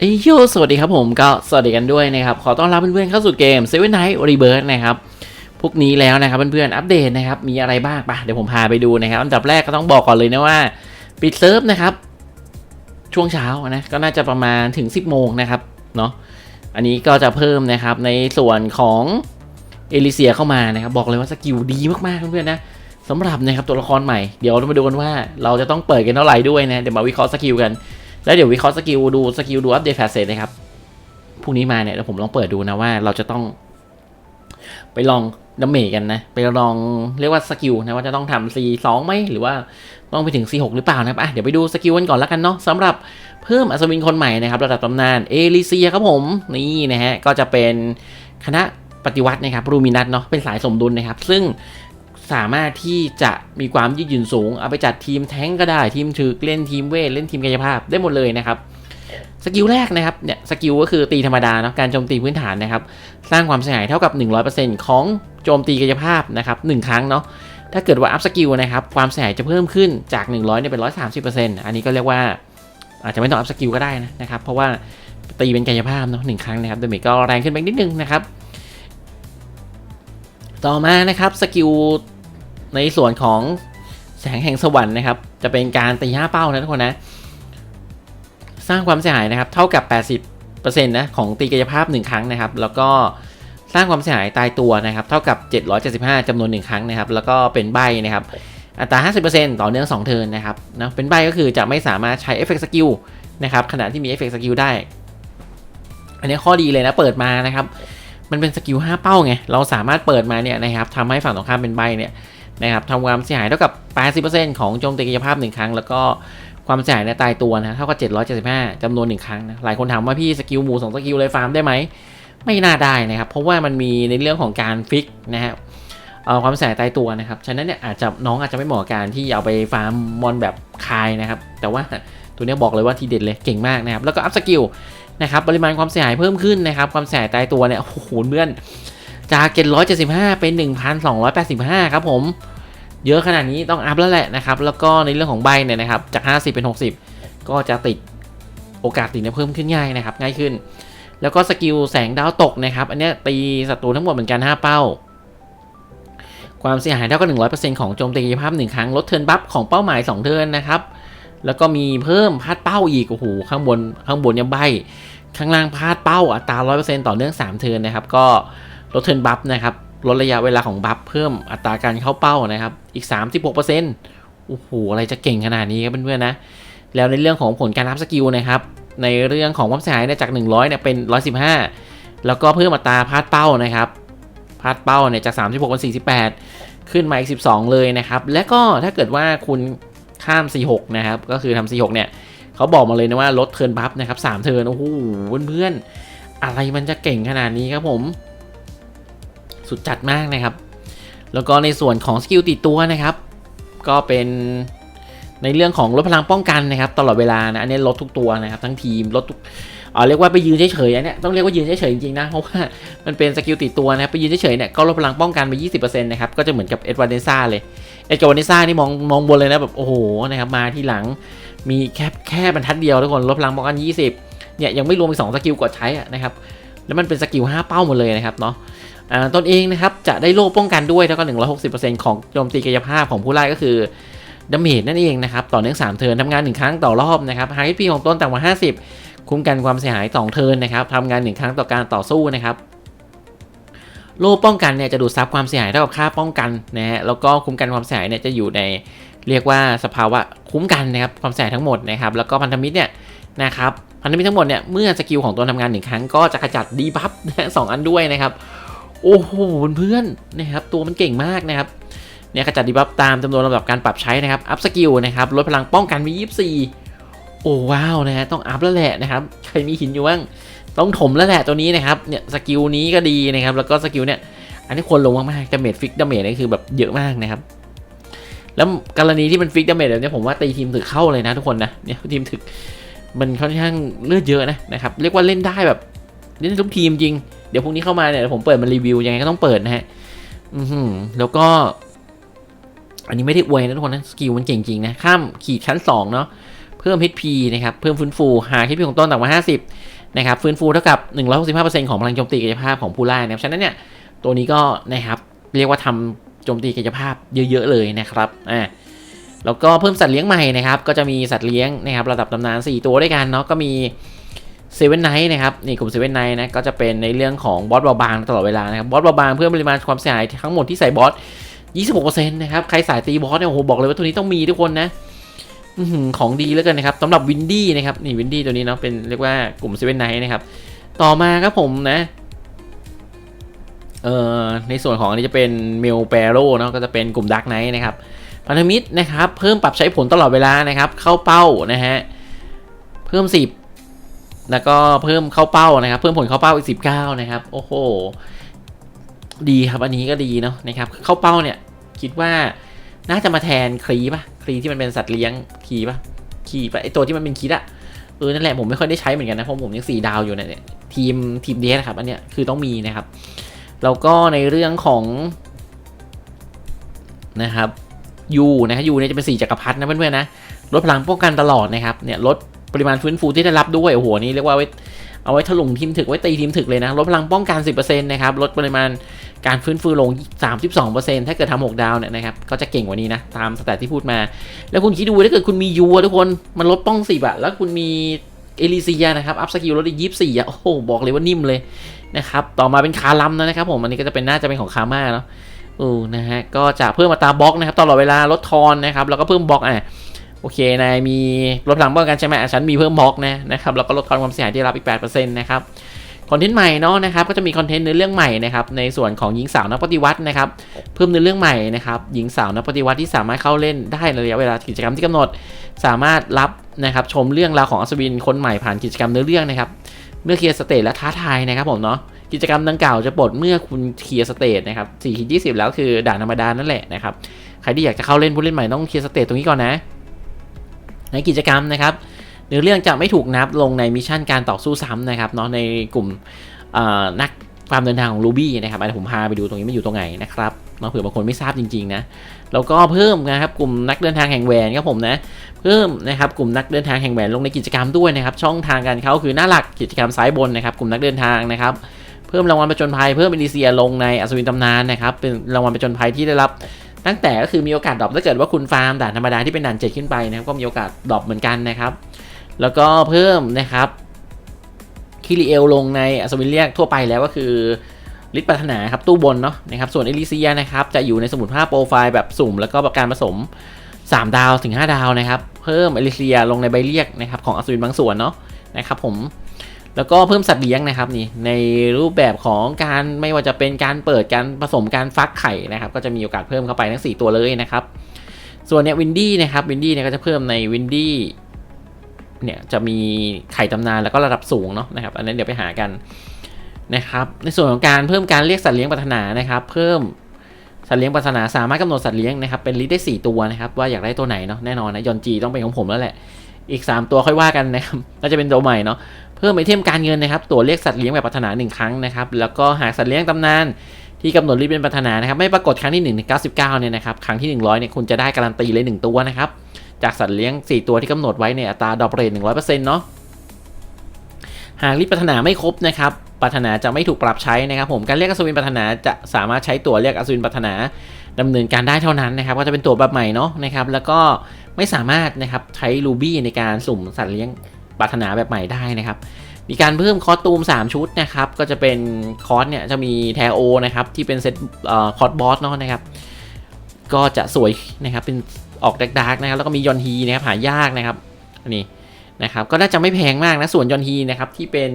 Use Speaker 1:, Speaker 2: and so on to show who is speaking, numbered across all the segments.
Speaker 1: เอ้ยสวัสดีครับผมก็สวัสดีกันด้วยนะครับ ขอต้อนรับเพื่อนๆเข้าสู่เกม Seven Night Rebirth นะครับพวกนี้แล้วนะครับเพื่อนๆอัปเดตนะครับ มีอะไรบ้างปะเดี๋ยวผมพาไปดูนะครับ อันดับแรกก็ต้องบอกก่อนเลยนะว่า ปิดเซิร์ฟนะครับ ช่วงเช้านะ ก็น่าจะประมาณถึง 10 โมงนะครับเนาะอันนี้ก็จะเพิ่มนะครับในส่วนของเอลิเซียเข้ามานะครับ บอกเลยว่าสกิลดีมากๆเพื่อนๆนะสำหรับนะครับตัวละครใหม่เดี๋ยวเรามาดูกันว่าเราจะต้องเปิดกันเท่าไหร่ด้วยนะเดี๋ยวมาวิเคราะห์สกิลกัน แล้วเดี๋ยววิเคราะห์สกิลดูสกิลดูอัปเดตแฟเซตนะครับพรุ่งนี้มาเนี่ยเดี๋ยวผมลองเปิดดูนะว่าเราจะต้อง ไปลองดัมเมจกันนะ ไปลองเรียกว่าสกิลนะว่าจะต้องทำ C2 ไหมหรือว่าต้องไปถึง C6 หรือเปล่านะครับอะเดี๋ยวไปดูสกิลกันก่อนแล้วกันเนาะสำหรับเพิ่มอัศวินคนใหม่นะครับระดับตำนานเอลิเซียครับผมนี่นะฮะก็จะเป็นคณะปฏิวัตินะครับรูมินัสเนาะเป็นสายสมดุลนะครับ ซึ่ง สามารถที่จะมีความยืดหยุ่นสูง เอาไปจัดทีมแท้งก็ได้ ทีมถือเล่นทีมเวท เล่นทีมกายภาพได้หมดเลยนะครับ สกิลแรกนะครับ เนี่ย สกิลก็คือตีธรรมดาเนาะ การโจมตีพื้นฐานนะครับ สร้างความเสียหายเท่ากับ 100%ของโจมตีกายภาพนะครับหนึ่งครั้งเนาะ ถ้าเกิดว่าอัพสกิลนะครับ ความเสียหายจะเพิ่มขึ้นจาก 100เนี่ยเป็น 130%อันนี้ก็เรียกว่าอาจจะไม่ต้องอัพสกิลก็ได้นะนะครับ เพราะว่าตีเป็นกายภาพเนาะหนึ่งครั้งนะครับเดเมจก็แรงขึ้นไปนิดนึงนะครับต่อมานะครับสกิล ในส่วนของแสงแห่งสวรรค์นะครับ จะเป็นการตีห้าเป้านะทุกคนนะ สร้างความเสียหายนะครับ เท่ากับ 80%นะของตีกายภาพ 1 ครั้งนะครับ แล้วก็สร้างความเสียหายตายตัวนะครับ เท่ากับ 775จำนวน 1 ครั้งนะครับ แล้วก็เป็นใบนะครับ อัตรา 50%ต่อเนื่อง 2 เทิร์นนะครับนะเป็นใบก็คือจะไม่สามารถใช้เอฟเฟกต์สกิลนะครับขณะที่มีเอฟเฟกต์สกิลได้ อันนี้ข้อดีเลยนะ เปิดมานะครับ มันเป็นสกิล5เป้าไง เราสามารถเปิดมาเนี่ยนะครับทำให้ฝั่งตรงข้ามเป็นใบเนี่ย นะครับทำความเสียหายเท่ากับ 80%ของโจมตีกายภาพ 1 ครั้ง แล้วก็ความเสียหายในตายตัวนะเท่ากับ 775จำนวน 1 ครั้งนะหลายคนถามว่าพี่สกิลหมู2สกิลเลยฟาร์มได้ไหม ไม่น่าได้นะครับ เพราะว่ามันมีในเรื่องของการฟิกนะฮะความเสียหายตายตัวนะครับ ฉะนั้นเนี่ยอาจจะน้องอาจจะไม่เหมาะกับการที่เอาไปฟาร์มมอนแบบคายนะครับ แต่ว่าตัวเนี้ยบอกเลยว่าทีเด็ดเลยเก่งมากนะครับ แล้วก็อัพสกิลนะครับปริมาณความเสียหายเพิ่มขึ้นนะครับ ความเสียหายตายตัวเนี่ยโอ้โหเพื่อน จาก 775 เป็น 1,285 ครับผม เยอะขนาดนี้ต้องอัพแล้วแหละนะครับ แล้วก็ในเรื่องของใบเนี่ยนะครับ จาก 50 เป็น 60 ก็จะติดโอกาสติดเนี่ยเพิ่มขึ้นง่ายนะครับ ง่ายขึ้น แล้วก็สกิลแสงดาวตกนะครับ อันเนี้ยตีศัตรูทั้งหมดเหมือนกัน 5 เป้า ความเสียหายเท่ากับ100%ของโจมตีกายภาพ 1 ครั้ง ลดเทิร์นบัฟของเป้าหมาย 2 เทิร์นนะครับ แล้วก็มีเพิ่มพาดเป้าอีก โอ้โห ข้างบน ข้างบนเนี่ยใบ ข้างล่างพาดเป้าอัตรา100%ต่อเนื่อง 3 เทิร์นนะครับ ก็ ลดเทินบัฟนะครับลดระยะเวลาของบัฟเพิ่มอัตราการเข้าเป้านะครับ อีก 36%โอ้โหอะไรจะเก่งขนาดนี้ครับเพื่อนๆนะ แล้วในเรื่องของผลการรับสกิลนะครับ ในเรื่องของความเสียหายเนี่ยจาก 100เนี่ยเป็น 115 แล้วก็เพิ่มอัตราพาดเป้านะครับพาดเป้าเนี่ยจาก 36เป็น48 ขึ้นมาอีก 12 เลยนะครับ และก็ถ้าเกิดว่าคุณข้าม 46 นะครับ ก็คือทำ46 เนี่ยเขาบอกมาเลยนะว่าลดเทิร์นบัฟนะครับ3เทิร์นโอ้โหเพื่อนๆอะไรมันจะเก่งขนาดนี้ครับผม สุดจัดมากนะครับ แล้วก็ในส่วนของสกิลติดตัวนะครับ ก็เป็นในเรื่องของลดพลังป้องกันนะครับ ตลอดเวลานะอันนี้ลดทุกตัวนะครับ ทั้งทีมลดทุกอ๋อเรียกว่าไปยืนเฉยๆอันเนี้ยต้องเรียกว่ายืนเฉยๆจริงๆนะเพราะว่ามันเป็นสกิลติดตัวนะครับไปยืนเฉยๆเนี่ยก็ลดพลังป้องกันไป 20%นะครับก็จะเหมือนกับเอ็ดวานเดซ่าเลยเอ็ดวานเดซ่านี่มองมองบนเลยนะแบบโอ้โหนะครับมาที่หลังมีแค่แค่บรรทัดเดียวทุกคนลดพลังป้องกัน 20เนี่ยยังไม่รวมอีกสองสกิลกดใช้อะนะครับแล้วมันเป็นสกิล5เป้าหมดเลยนะครับเนาะ ตนเองนะครับจะได้โล่ป้องกันด้วยแล้วก็ 160%ของโจมตีกายภาพของผู้ไล่ก็คือดาเมจนั่นเองนะครับต่อเนื่อง3เทิร์นทำงาน 1 ครั้งต่อรอบนะครับไฮพีของต้นต่ำกว่า 50 คุ้มกันความเสียหาย 2 เทิร์นนะครับทำงาน 1 ครั้งต่อการต่อสู้นะครับโล่ป้องกันเนี่ยจะดูดซับความเสียหายเท่ากับค่าป้องกันนะฮะแล้วก็คุ้มกันความเสียหายเนี่ยจะอยู่ในเรียกว่าสภาวะคุ้มกันนะครับความเสียหายทั้งหมดนะครับแล้วก็พันธมิตรเนี่ยนะครับพันธมิตรทั้งหมดเนี่ยเมื่อสกิลของตัวทำงานหนึ่งครั้งก็จะขจัดดีบัฟสองอันด้วยนะครับ โอ้โหเพื่อนๆนะครับตัวมันเก่งมากนะครับเนี่ยขจัดดีบัฟตามจำนวนลำดับการปรับใช้นะครับอัพสกิลนะครับลดพลังป้องกันไป24 โอ้ว้าวนะฮะต้องอัพแล้วแหละนะครับใครมีหินอยู่บ้างต้องถมแล้วแหละตัวนี้นะครับเนี่ยสกิลนี้ก็ดีนะครับแล้วก็สกิลเนี่ยอันนี้ควรลงมากๆดาเมจฟิกดาเมจนี่คือแบบเยอะมากนะครับแล้วกรณีที่มันฟิกดาเมจแบบนี้ผมว่าตีทีมถึกเข้าเลยนะทุกคนนะเนี่ยทีมถึกมันค่อนข้างเลือดเยอะนะนะครับเรียกว่าเล่นได้แบบเล่นได้ทุกทีมจริง เดี๋ยวพรุ่งนี้เข้ามาเนี่ยผมเปิดมารีวิวยังไงก็ต้องเปิดนะฮะอือหือแล้วก็ อันนี้ไม่ได้อวยนะทุกคนนะสกิลมันเก่งจริงนะ ข้ามขีดชั้น 2 เนาะเพิ่ม HP นะครับ เพิ่มฟื้นฟูหา HP ของต้นต่ำกว่า 50 นะครับ ฟื้นฟูเท่ากับ 165%ของพลังโจมตีกายภาพของผู้ล่านะครับ ฉะนั้นเนี่ย ตัวนี้ก็นะครับเรียกว่าทำโจมตีกายภาพเยอะ ๆ เลยนะครับอ่าแล้วก็เพิ่มสัตว์เลี้ยงใหม่นะครับ ก็จะมีสัตว์เลี้ยงนะครับ ระดับตำนาน 4 ตัวด้วยกันเนาะก็มี เซเว่นไนท์นะครับนี่กลุ่มเซเว่นไนท์นะก็จะเป็นในเรื่องของบอสเบาบางตลอดเวลานะครับบอสเบาบางเพิ่มปริมาณความเสียหายทั้งหมดที่ใส่บอส 26%นะครับใครสายตีบอสเนี่ยโอ้โหบอกเลยว่าตัวนี้ต้องมีทุกคนนะอของดีแล้วกันนะครับสำหรับวินดี้นะครับนี่วินดี้ตัวนี้เนาะเป็นเรียกว่ากลุ่มเซเว่นไนท์นะครับต่อมาครับผมนะเอ่อในส่วนของอันนี้จะเป็นเมลเปโรเนาะก็จะเป็นกลุ่มดักไนท์นะครับพันธมิตรนะครับเพิ่มปรับใช้ผลตลอดเวลานะครับเข้าเป้านะฮะเพิ่ม 10 แล้วก็เพิ่มเข้าเป้านะครับ เพิ่มผลเข้าเป้าอีก 19 นะครับ โอ้โห ดีครับอันนี้ก็ดีเนาะนะครับ เข้าเป้าเนี่ย คิดว่าน่าจะมาแทนครีปะครีที่มันเป็นสัตว์เลี้ยงคีปะคีปะไอตัวที่มันเป็นคีดอะเออนั่นแหละผมไม่ค่อยได้ใช้เหมือนกันนะเพราะผมยังสี่ดาวอยู่เนี่ยทีมทีมเดสครับ อันเนี้ยคือต้องมีนะครับแล้วก็ในเรื่องของนะครับยูนะยูเนี่ยจะเป็นสี่จักรพรรดินะเพื่อนๆนะลดพลังป้องกันตลอดนะครับเนี่ยลด ปริมาณฟื้นฟูที่ได้รับด้วยโอ้โหนี่เรียกว่าไว้เอาไว้ถลุงทีมถึกไว้ตีทีมถึกเลยนะลดพลังป้องกัน 10%นะครับลดปริมาณการฟื้นฟูลง 32%ถ้าเกิดทำ6ดาวเนี่ยนะครับก็จะเก่งกว่านี้นะ ตามสแตทที่พูดมา แล้วคุณคิดดูถ้าเกิดคุณมียูอะทุกคนมันลดป้องสิบอะแล้วคุณมีเอลิเซียนะครับอัพสกิลลดอีกยี่สี่อะโอ้โหบอกเลยว่านิ่มเลยนะครับต่อมาเป็นคาลัมนะครับผมอันนี้ก็จะเป็นน่าจะเป็นของคาม่าเนาะเออนะฮะก็จะเพิ่มมาตาบล็อกนะครับตลอดเวลาลดทอนนะครับแล้วก็เพิ่มบล็อกอะ โอเคนายมีลดพลังป้องกันใช่ไหมฉันมีเพิ่มบล็อกนะนะครับแล้วก็ลดทอนความเสียหายที่รับอีก8%นะครับคอนเทนต์ใหม่เนาะนะครับก็จะมีคอนเทนต์ในอเรื่องใหม่นะครับในส่วนของหญิงสาวนักปฏิวัตินะครับเพิ่มในอเรื่องใหม่นะครับหญิงสาวนักปฏิวัติที่สามารถเข้าเล่นได้ในระยะเวลากิจกรรมที่กำหนด สามารถรับนะครับชมเรื่องราวของอัศวินคนใหม่ผ่านกิจกรรมเนื้อเรื่องนะครับเมื่อเคลียร์สเตจและท้าทายนะครับผมเนาะกิจกรรมดังกล่าวจะปลดเมื่อคุณเคลียร์สเตจนะครับ4ขีด20แล้วคือด่านธรรมดานั่นแหละนะครับใครที่อยากจะเข้าเล่นผู้เล่นใหม่ต้องเคลียร์สเตจตรงนี้ก่อนนะ ในกิจกรรมนะครับเนื้อเรื่องจะไม่ถูกนับลงในมิชชั่นการต่อสู้ซ้ำนะครับเนาะในกลุ่มนักความเดินทางของ Ruby นะครับอันผมพาไปดูตรงนี้ไม่อยู่ตรงไหนนะครับเนาะเผื่อบางคนไม่ทราบจริงๆนะแล้วก็เพิ่มนะครับกลุ่มนักเดินทางแห่งแหวนครับผมนะเพิ่มนะครับกลุ่มนักเดินทางแห่งแหวนลงในกิจกรรมด้วยนะครับช่องทางการเข้าคือหน้าหลักกิจกรรมซ้ายบนนะครับกลุ่มนักเดินทางนะครับเพิ่มรางวัลประจนภัยเพิ่มอินดิเซียลงในอัศวินตำนานนะครับเป็นรางวัลประจนภัยที่ได้รับ ตั้งแต่ก็คือมีโอกาสดรอปถ้าเกิดว่าคุณฟาร์มด่านธรรมดาที่เป็นด่านเจ็ดขึ้นไปนะครับก็มีโอกาสดรอปเหมือนกันนะครับ แล้วก็เพิ่มนะครับคิริเอลลงในอัศวินเรียกทั่วไปแล้วก็คือลิทปัฒนาครับตู้บนเนาะนะครับส่วนเอลิเซียนะครับจะอยู่ในสมุดภาพโปรไฟล์แบบสุ่ม แล้วก็การผสม 3 ดาวถึง 5 ดาวนะครับ เพิ่มเอลิเซียลงในใบเรียกนะครับของอัศวินบางส่วนเนาะนะครับผม แล้วก็เพิ่มสัตว์เลี้ยงนะครับนี่ในรูปแบบของการไม่ว่าจะเป็นการเปิดการผสมการฟักไข่นะครับ ก็จะมีโอกาสเพิ่มเข้าไปทั้ง 4 ตัวเลยนะครับ ส่วนเนี่ยวินดี้นะครับวินดี้เนี่ยก็จะเพิ่มในวินดี้เนี่ยจะมีไข่ตำนานแล้วก็ระดับสูงเนาะนะครับ อันนั้นเดี๋ยวไปหากันนะครับ ในส่วนของการเพิ่มการเรียกสัตว์เลี้ยงปรารถนานะครับ เพิ่มสัตว์เลี้ยงปรารถนาสามารถกำหนดสัตว์เลี้ยงนะครับเป็นลิสต์ได้ 4 ตัวนะครับ ว่าอยากได้ตัวไหนเนาะแน่นอนนะยอนจีต้องเป็นของผมแล้วแหละอีก 3 ตัวค่อยว่ากันนะครับน่าจะเป็นตัวใหม่เนาะ เพิ่มไอเทมการเงินนะครับ ตัวเรียสัตว์เลี้ยงแบบปรารถนา1ครั้งนะครับ แล้วก็หากสัตว์เลี้ยงตำนานที่กำหนดลิสต์เป็นปรารถนานะครับ ไม่ปรากฏครั้งที่1ถึง99เนี่ยนะครับ ครั้งที่ 100เนี่ยคุณจะได้การันตีเลย 1 ตัวนะครับ จากสัตว์เลี้ยง 4 ตัวที่กำหนดไว้ในอัตราดอกเรท100%เนาะ หากรีบปรารถนาไม่ครบนะครับ ปรารถนาจะไม่ถูกปรับใช้นะครับผม การเรียกอัศวินปรารถนาจะสามารถใช้ตัวเรียกอัศวินปรารถนาดำเนินการได้เท่านั้นนะครับ ก็จะเป็นตัวแบบใหม่เนาะนะครับ แล้วก็ไม่สามารถนะครับใช้รูบี้ในการสุ่มสัตว์เลี้ยง ปรารถนาแบบใหม่ได้นะครับ มีการเพิ่มคอสตูม 3 ชุดนะครับ ก็จะเป็นคอสเนี่ยจะมีแทโอนะครับที่เป็นเซตคอสบอสเนาะนะครับ ก็จะสวยนะครับเป็นออกดาร์กๆนะครับแล้วก็มียอนฮีนะครับหายากนะครับอันนี้นะครับก็น่าจะไม่แพงมากนะส่วนยอนฮีนะครับที่เป็น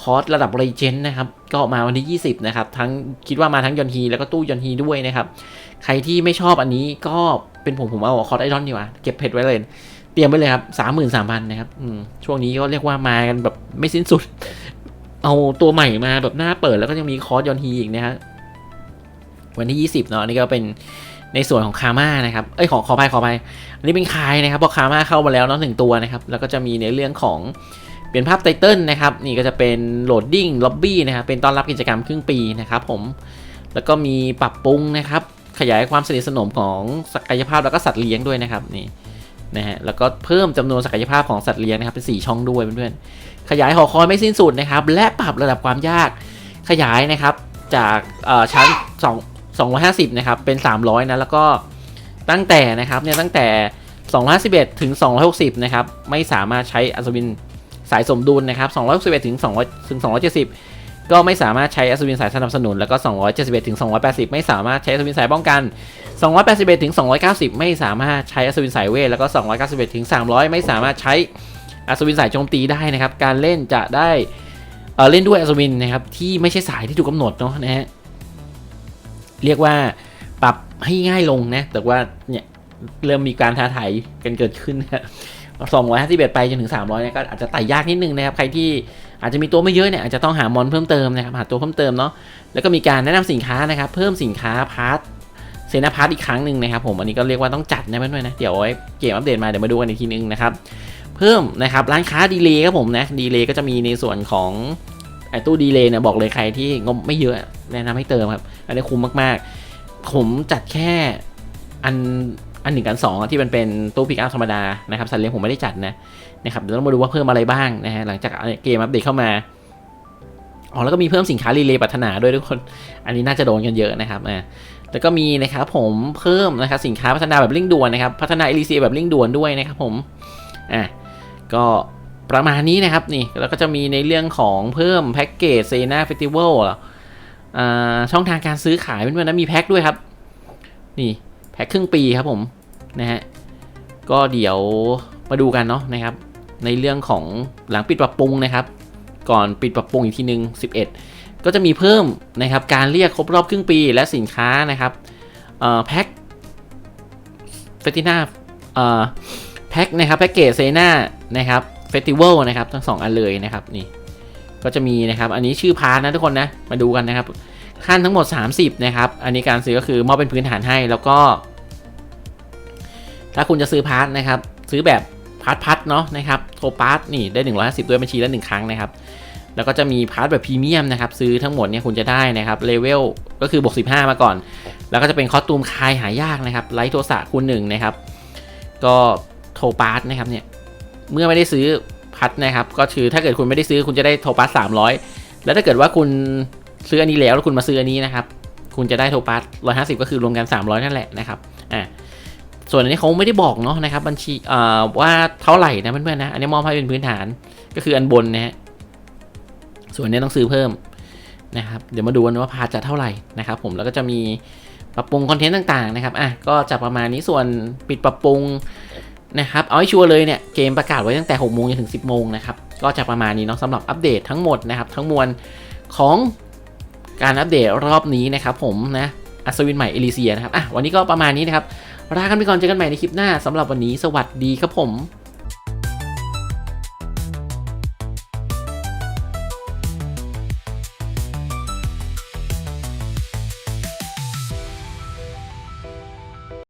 Speaker 1: คอร์สระดับเรเจนนะครับก็มาวันที่ 20 นะครับ ทั้งคิดว่ามาทั้งยอนฮีแล้วก็ตู้ยอนฮีด้วยนะครับ ใครที่ไม่ชอบอันนี้ก็เป็นผมผมเอาคอร์สไอรอนดีกว่า เก็บเพชรไว้เลย เตรียมไว้เลยครับสามหมื่นสามพันนะครับช่วงนี้ก็เรียกว่ามากันแบบไม่สิ้นสุด เอาตัวใหม่มาแบบหน้าเปิดแล้วก็ยังมีคอร์สยอนฮีอีกนะฮะวันที่20เนาะนี่ก็เป็นในส่วนของคาม่านะครับ เอ้ยขอขอไปขอไปอันนี้เป็นคายนะครับเพราะคาม่าเข้ามาแล้วเนาะหนึ่งตัวนะครับ แล้วก็จะมีในเรื่องของเปลี่ยนภาพไตเติลนะครับ นี่ก็จะเป็นโหลดดิ้งล็อบบี้นะครับ เป็นต้อนรับกิจกรรมครึ่งปีนะครับผม แล้วก็มีปรับปรุงนะครับ ขยายความสนิทสนมของศักยภาพแล้วก็สัตว์เลี้ยงด้วยนะครับนี่ นะฮะแล้วก็เพิ่มจำนวนศักยภาพของสัตว์เลี้ยงนะครับเป็น 4 ช่องด้วยเพื่อนๆขยายหอคอยไม่สิ้นสุดนะครับและปรับระดับความยากขยายนะครับจากชั้น2 250นะครับเป็น 300นะแล้วก็ตั้งแต่นะครับเนี่ยตั้งแต่ 251 ถึง 260นะครับไม่สามารถใช้อัศวินสายสมดุลนะครับ261 ถึง200ถึง270 ก็ไม่สามารถใช้อัศวินสายสนับสนุน แล้วก็ 271ถึง280 ไม่สามารถใช้อัศวินสายป้องกัน 281ถึง290 ไม่สามารถใช้อัศวินสายเวท แล้วก็ 291ถึง300 ไม่สามารถใช้อัศวินสายโจมตีได้นะครับ การเล่นจะได้เเล่นด้วยอัศวินนะครับที่ไม่ใช่สายที่ถูกกำหนดเนาะนะฮะ เรียกว่าปรับให้ง่ายลงนะ แต่ว่าเนี่ยเริ่มมีการท้าทายกันเกิดขึ้นนะสองร้อยห้าสิบเอ็ดไปจนถึงสามร้อยเนี่ยก็อาจจะไต่ยากนิดนึงนะครับ ใครที่ อาจจะมีตัวไม่เยอะเนี่ยอาจจะต้องหามอนเพิ่มเติมนะครับหาตัวเพิ่มเติมเนาะแล้วก็มีการแนะนำสินค้านะครับเพิ่มสินค้าพาร์ทเซนาพาร์ทอีกครั้งหนึ่งนะครับผมอันนี้ก็เรียกว่าต้องจัดนะเพื่อนๆนะเดี๋ยวไว้เกมอัปเดตมาเดี๋ยวมาดูกันอีกทีนึงนะครับเพิ่มนะครับร้านค้าดีเลย์ครับผมนะดีเลย์ก็จะมีในส่วนของไอ้ตู้ดีเลย์เนี่ยบอกเลยใครที่งบไม่เยอะแนะนำให้เติมครับอันนี้คุ้มมากๆ ผมจัดแค่อันอันหนึ่งกันสองที่มันเป็นตู้พิกอัพธรรมดานะครับสัตว์เลี้ยงผมไม่ได้จัดนะ นะครับเดี๋ยวต้องมาดูว่าเพิ่มอะไรบ้างนะฮะหลังจากเกมอัปเดตเข้ามาอ๋อแล้วก็มีเพิ่มสินค้ารีเลย์ปัฒนาด้วยทุกคน อันนี้น่าจะโดนกันเยอะนะครับอ่าแล้วก็มีนะครับผมเพิ่มนะครับสินค้าพัฒนาแบบเร่งด่วนนะครับพัฒนาเอลิเซียแบบเร่งด่วนด้วยนะครับผมอะก็ประมาณนี้นะครับนี่แล้วก็จะมีในเรื่องของเพิ่มแพ็กเกจเซนาเฟสติวัลอ่าช่องทางการซื้อขายเพื่อนๆนะมีแพ็กด้วยครับ นี่แพ็กครึ่งปีครับผมนะฮะก็เดี๋ยวมาดูกันเนาะนะครับ ในเรื่องของหลังปิดปรับปรุงนะครับ ก่อนปิดปรับปรุงอีกทีหนึ่ง11 ก็จะมีเพิ่มนะครับการเรียกครบรอบครึ่งปีและสินค้านะครับแพ็คเฟติน่าแพ็คนะครับแพ็กเกจเซน่านะครับเฟสติวัลนะครับทั้งสองอันเลยนะครับนี่ก็จะมีนะครับอันนี้ชื่อพาร์ทนะทุกคนนะมาดูกันนะครับขั้นทั้งหมด 30นะครับอันนี้การซื้อก็คือมอบเป็นพื้นฐานให้แล้วก็ ถ้าคุณจะซื้อพาร์ทนะครับ ซื้อแบบ พาร์ทพัทเนาะนะครับโทรพาร์ทนี่ได้ 150 ด้วยบัญชีละหนึ่งครั้งนะครับแล้วก็จะมีพาร์ทแบบพรีเมียมนะครับซื้อทั้งหมดเนี่ยคุณจะได้นะครับเลเวลก็คือบวก15 มาก่อน แล้วก็จะเป็นคอสตูมคายหายากนะครับไลท์โทสะคูณหนึ่งนะครับก็โทรพาร์ทนะครับเนี่ยเมื่อไม่ได้ซื้อพัทนะครับก็คือถ้าเกิดคุณไม่ได้ซื้อคุณจะได้โทรพาร์ท300แล้วถ้าเกิดว่าคุณซื้ออันนี้แล้วแล้วคุณมาซื้ออันนี้นะครับคุณจะได้โทรพาร์ท150ก็คือรวมกัน300นั่นแหละนะครับอ่า ส่วนอันนี้เขาไม่ได้บอกเนาะนะครับบัญชีว่าเท่าไหร่นะเพื่อนๆนะอันนี้มอบให้เป็นพื้นฐานก็คืออันบนนะฮะส่วนนี้ต้องซื้อเพิ่มนะครับเดี๋ยวมาดูกันว่าพาจะเท่าไหร่นะครับผมแล้วก็จะมีปรับปรุงคอนเทนต์ต่างๆนะครับอะก็จะประมาณนี้ส่วนปิดปรับปรุงนะครับเอาให้ชัวร์เลยเนี่ยเกมประกาศไว้ตั้งแต่6โมงจนถึง 10โมงนะครับก็จะประมาณนี้เนาะสำหรับอัปเดตทั้งหมดนะครับทั้งมวลของการอัปเดตรอบนี้นะครับผมนะอัศวินใหม่เอลิเซียนะครับอะวันนี้ก็ประมาณนี้นะครับ ลากันไปก่อนเจอกันใหม่ในคลิปหน้าสำหรับวันนี้สวัสดีครับผม